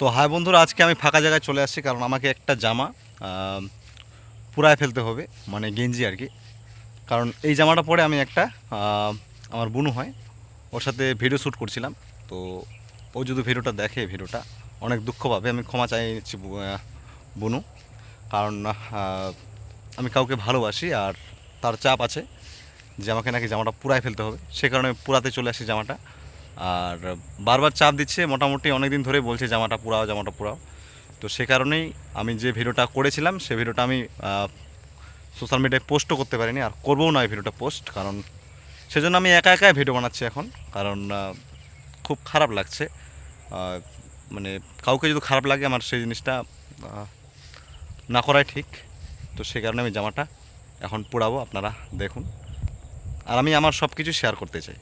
তো হাই বন্ধুরা, আজকে আমি ফাঁকা জায়গায় চলে আসছি কারণ আমাকে একটা জামা পুরায় ফেলতে হবে মানে গেঞ্জি আর কি। কারণ এই জামাটা পরে আমি একটা আমার বুনু হয়, ওর সাথে ভিডিও শ্যুট করছিলাম। তো ও যদি ভিডিওটা দেখে ভিডিওটা অনেক দুঃখ পাবে, আমি ক্ষমা চাইছি বুনু। কারণ আমি কাউকে ভালোবাসি আর তার চাপ আছে যে আমাকে নাকি জামাটা পুরাই ফেলতে হবে। সে কারণে পুরাতে চলে আসি জামাটা। আর বারবার চাপ দিচ্ছে, মোটামুটি অনেক দিন ধরে বলছে জামাটা পুরাও জামাটা পুরাও। তো সে কারণেই আমি যে ভিডিওটা করেছিলাম, সে ভিডিওটা আমি সোশ্যাল মিডিয়ায় পোস্টও করতে পারিনি, আর করবও না এই ভিডিওটা পোস্ট কারণ সেজন্য আমি একা একাই ভিডিও বানাচ্ছি এখন, কারণ খুব খারাপ লাগছে। মানে কাউকে যদি খারাপ লাগে আমার সেই জিনিসটা না করাই ঠিক। তো সেই কারণে আমি জামাটা এখন পোড়াবো আপনারা দেখুন। আর আমি আমার সব কিছু শেয়ার করতে চাই।